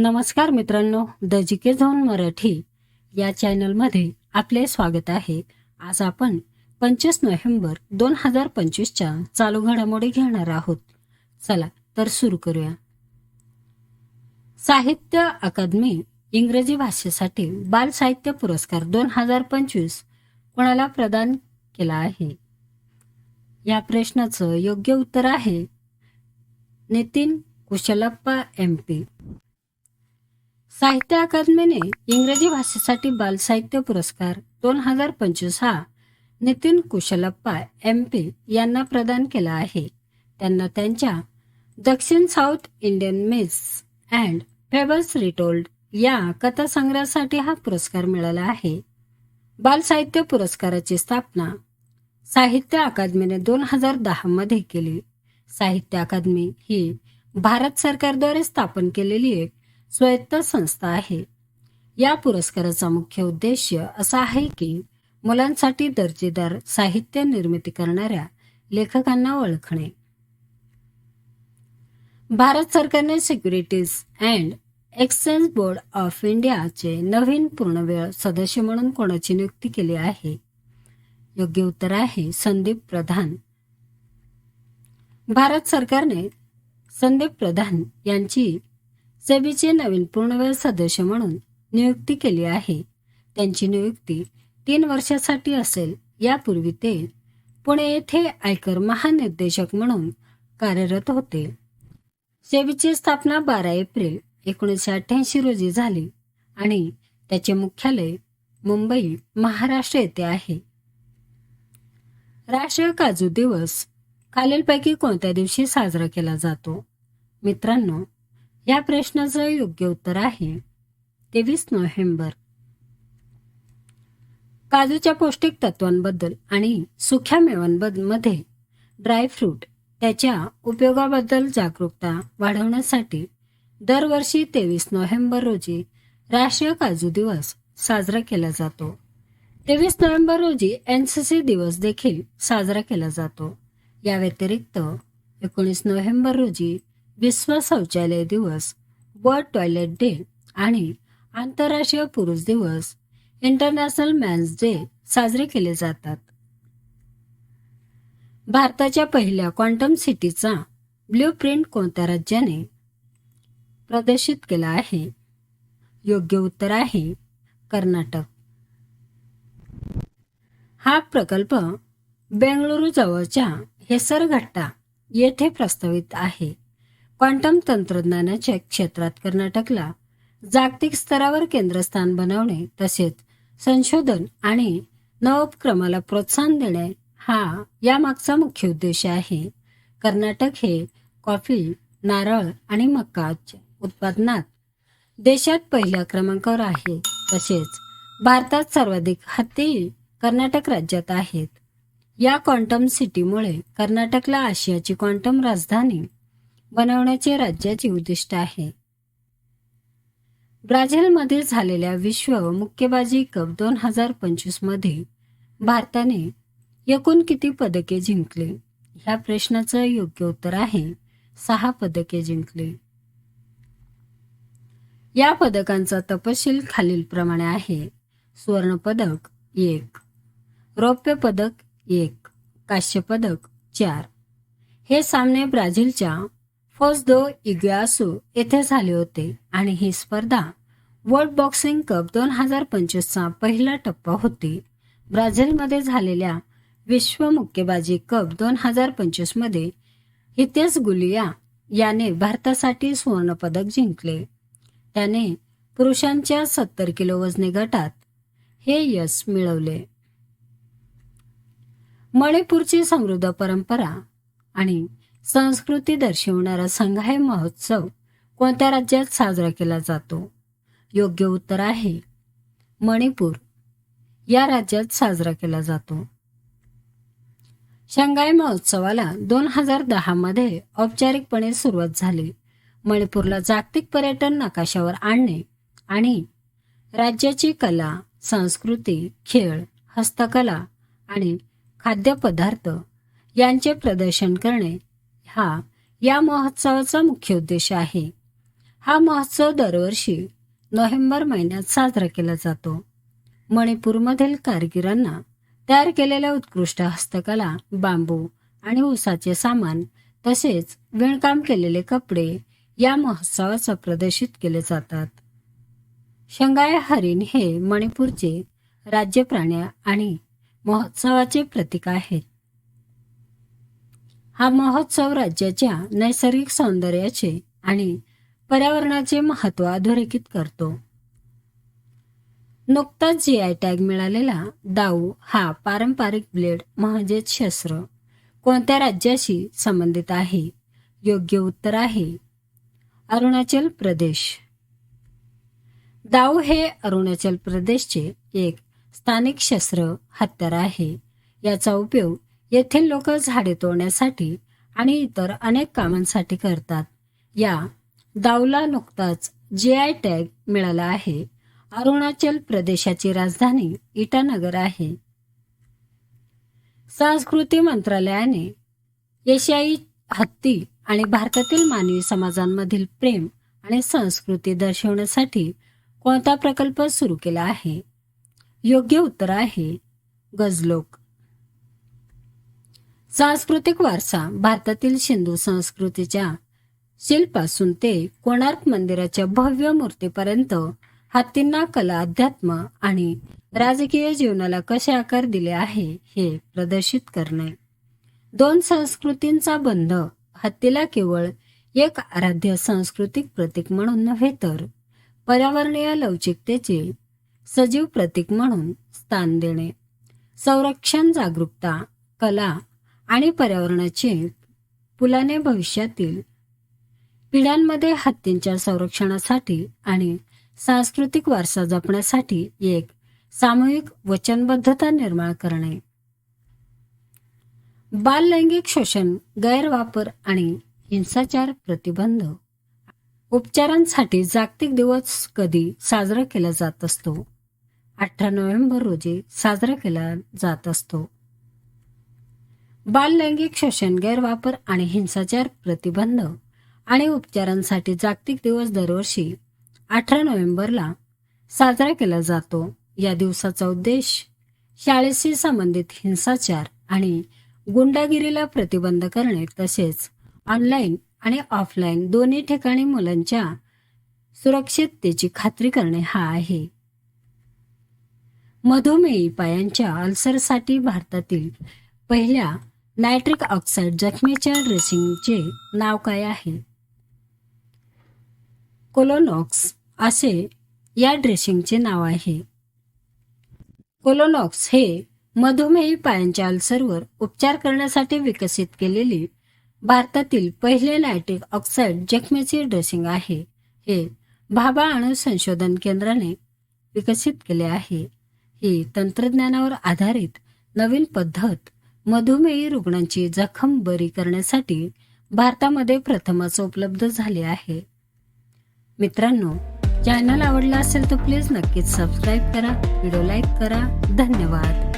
नमस्कार मित्रांनो द जिके झोन मराठी या चॅनलमध्ये आपले स्वागत आहे. आज आपण पंचवीस नोव्हेंबर दोन हजार पंचवीसच्या चालू घडामोडी घेणार आहोत. चला तर सुरू करूया. साहित्य अकादमी इंग्रजी भाषेसाठी बाल साहित्य पुरस्कार दोन हजार पंचवीस कोणाला प्रदान केला आहे? या प्रश्नाचं योग्य उत्तर आहे नितीन कुशलप्पा एम पी. साहित्य अकादमीने इंग्रजी भाषेसाठी बालसाहित्य पुरस्कार दोन हजार पंचवीस हा नितीन कुशलप्पा एम पी यांना प्रदान केला आहे. त्यांना त्यांच्या दक्षिण south Indian myths and fables retold या कथासंग्रहासाठी हा पुरस्कार मिळाला आहे. बालसाहित्य पुरस्काराची स्थापना साहित्य अकादमीने दोन हजार दहामध्ये केली. साहित्य अकादमी ही भारत सरकारद्वारे स्थापन केलेली एक स्वायत्त संस्था आहे. या पुरस्काराचा मुख्य उद्देश असा आहे की मुलांसाठी दर्जेदार साहित्य निर्मिती करणाऱ्या लेखकांना ओळखणे. भारत सरकारने securities and exchange board of इंडियाचे नवीन पूर्णवेळ सदस्य म्हणून कोणाची नियुक्ती केली आहे? योग्य उत्तर आहे संदीप प्रधान. भारत सरकारने संदीप प्रधान यांची सेबीचे नवीन पूर्णवेळ सदस्य म्हणून नियुक्ती केली आहे. त्यांची नियुक्ती तीन वर्षासाठी असेल. यापूर्वी ते पुणे येथे आयकर महानिर्देशक म्हणून कार्यरत होते. सेबीची स्थापना बारा एप्रिल एकोणीसशे अठ्ठ्याऐंशी रोजी झाली आणि त्याचे मुख्यालय मुंबई महाराष्ट्र येथे आहे. राष्ट्रीय काजू दिवस खालीलपैकी कोणत्या दिवशी साजरा केला जातो? मित्रांनो या प्रश्नाचं योग्य उत्तर आहे तेवीस नोव्हेंबर. काजूच्या पौष्टिक तत्वांबद्दल आणि सुख्या मेवांमध्ये ड्रायफ्रूट त्याच्या उपयोगाबद्दल जागरूकता वाढवण्यासाठी दरवर्षी तेवीस नोव्हेंबर रोजी राष्ट्रीय काजू दिवस साजरा केला जातो. तेवीस नोव्हेंबर रोजी एन सी सी दिवस देखील साजरा केला जातो. या व्यतिरिक्त एकोणीस नोव्हेंबर रोजी विश्व शौचालय दिवस वर्ल्ड टॉयलेट डे आणि आंतरराष्ट्रीय पुरुष दिवस इंटरनॅशनल मॅन्स डे साजरे केले जातात. भारताच्या पहिल्या क्वांटम सिटीचा ब्ल्यू प्रिंट कोणत्या राज्याने प्रदर्शित केला आहे? योग्य उत्तर आहे कर्नाटक. हा प्रकल्प बेंगळुरू जवळच्या हेसरघट्टा येथे प्रस्तावित आहे. क्वांटम तंत्रज्ञानाच्या क्षेत्रात कर्नाटकला जागतिक स्तरावर केंद्रस्थान बनवणे तसेच संशोधन आणि नवोपक्रमाला प्रोत्साहन देणे हा यामागचा मुख्य उद्देश आहे. कर्नाटक हे कॉफी नारळ आणि मक्काच्या उत्पादनात देशात पहिल्या क्रमांकावर आहे. तसेच भारतात सर्वाधिक हत्ती कर्नाटक राज्यात आहेत. या क्वांटम सिटीमुळे कर्नाटकला आशियाची क्वांटम राजधानी बनवण्याचे राज्याचे उद्दिष्ट आहे. ब्राझीलमध्ये झालेल्या विश्व मुक्केबाजी कप दोन हजार पंचवीसमध्ये भारताने एकूण किती पदके जिंकले? ह्या प्रश्नाचं योग्य उत्तर आहे सहा पदके जिंकले. या पदकांचा तपशील खालीलप्रमाणे आहे. सुवर्ण पदक एक रौप्य पदक एक कांस्य पदक चार. हे सामने ब्राझीलच्या फोसदो इग्यासू येथे झाले होते आणि ही स्पर्धा वर्ल्ड बॉक्सिंग कप दोन हजार पंचवीसचा पहिला टप्पा होती. ब्राझीलमध्ये झालेल्या विश्व मुक्केबाजी कप दोन हजार पंचवीसमध्ये हितेश गुलिया याने भारतासाठी सुवर्णपदक जिंकले. त्याने पुरुषांच्या सत्तर किलो वजनी गटात हे यश मिळवले. मणिपूरची समृद्ध परंपरा आणि संस्कृती दर्शवणारा संघाय महोत्सव. कोणत्या राज्यात साजरा केला जातो? योग्य उत्तर आहे मणिपूर. या राज्यात साजरा केला जातो. शंघाय महोत्सवाला दोन हजार दहामध्ये औपचारिकपणे सुरुवात झाली. मणिपूरला जागतिक पर्यटन नकाशावर आणणे आणि राज्याची कला संस्कृती खेळ हस्तकला आणि खाद्यपदार्थ यांचे प्रदर्शन करणे हा या महोत्सवाचा मुख्य उद्देश आहे. हा महोत्सव दरवर्षी नोव्हेंबर महिन्यात साजरा केला जातो. मणिपूरमधील कारागिरांना तयार केलेल्या उत्कृष्ट हस्तकला बांबू आणि ऊसाचे सामान तसेच विणकाम केलेले कपडे या महोत्सवाचा प्रदर्शित केले जातात. शंगाय हरिण हे मणिपूरचे राज्य प्राणी आणि महोत्सवाचे प्रतीक आहेत. हा महोत्सव राज्याच्या नैसर्गिक सौंदर्याचे आणि पर्यावरणाचे महत्त्व अधोरेखित करतो. नुकताच जी आय टॅग मिळालेला दाऊ हा पारंपरिक ब्लेड म्हणजेच शस्त्र कोणत्या राज्याशी संबंधित आहे? योग्य उत्तर आहे अरुणाचल प्रदेश. दाऊ हे अरुणाचल प्रदेशचे एक स्थानिक शस्त्र हत्यार आहे. याचा उपयोग येथील लोक झाडे तोडण्यासाठी आणि इतर अनेक कामांसाठी करतात. या दावला नुकताच जे आय टॅग मिळाला आहे. अरुणाचल प्रदेशाची राजधानी इटानगर आहे. संस्कृती मंत्रालयाने एशियाई हत्ती आणि भारतातील मानवी समाजांमधील प्रेम आणि संस्कृती दर्शवण्यासाठी कोणता प्रकल्प सुरू केला आहे? योग्य उत्तर आहे. गजलोक सांस्कृतिक वारसा भारतातील सिंधू संस्कृतीच्या शिल्पासून ते कोणार्क मंदिराच्या भव्य मूर्तीपर्यंत हत्तींना कला अध्यात्म आणि राजकीय जीवनाला कसे आकार दिले आहे हे प्रदर्शित करणे. दोन संस्कृतींचा बंध हत्तीला केवळ एक आराध्य सांस्कृतिक प्रतीक म्हणून नव्हे तर पर्यावरणीय लवचिकतेचे सजीव प्रतीक म्हणून स्थान देणे. संरक्षण जागरूकता कला आणि पर्यावरणाचे पुलाने भविष्यातील पिढ्यांमध्ये हत्तींच्या संरक्षणासाठी आणि सांस्कृतिक वारसा जपण्यासाठी एक सामूहिक वचनबद्धता निर्माण करणे. बाल लैंगिक शोषण गैरवापर आणि हिंसाचार प्रतिबंध उपचारांसाठी जागतिक दिवस कधी साजरा केला जात असतो? अठरा नोव्हेंबर रोजी साजरा केला जात असतो. बाल लैंगिक शोषण गैरवापर आणि हिंसाचार प्रतिबंध आणि उपचारांसाठी जागतिक दिवस दरवर्षी अठरा नोव्हेंबरला साजरा केला जातो. या दिवसाचा उद्देश शाळेशी संबंधित हिंसाचार आणि गुंडागिरीला प्रतिबंध करणे तसेच ऑनलाईन आणि ऑफलाईन दोन्ही ठिकाणी मुलांच्या सुरक्षिततेची खात्री करणे हा आहे. मधुमेही पायांच्या अल्सरसाठी भारतातील पहिल्या नायट्रिक ऑक्साईड जखमेच्या ड्रेसिंगचे नाव काय आहे? कोलोनॉक्स असे या ड्रेसिंगचे नाव आहे. कोलोनॉक्स हे मधुमेही पायांच्या अल्सरवर उपचार करण्यासाठी विकसित केलेली भारतातील पहिले नायट्रिक ऑक्साईड जखमेचे ड्रेसिंग आहे. हे भाभा अणु संशोधन केंद्राने विकसित केले आहे. ही तंत्रज्ञानावर आधारित नवीन पद्धत मधुमेही रुग्णांची जखम बरी करण्यासाठी भारतामध्ये प्रथमच उपलब्ध झाली आहे. मित्रांनो चॅनल आवडला असेल तर प्लीज नक्कीच सबस्क्राईब करा व्हिडिओ लाईक करा. धन्यवाद.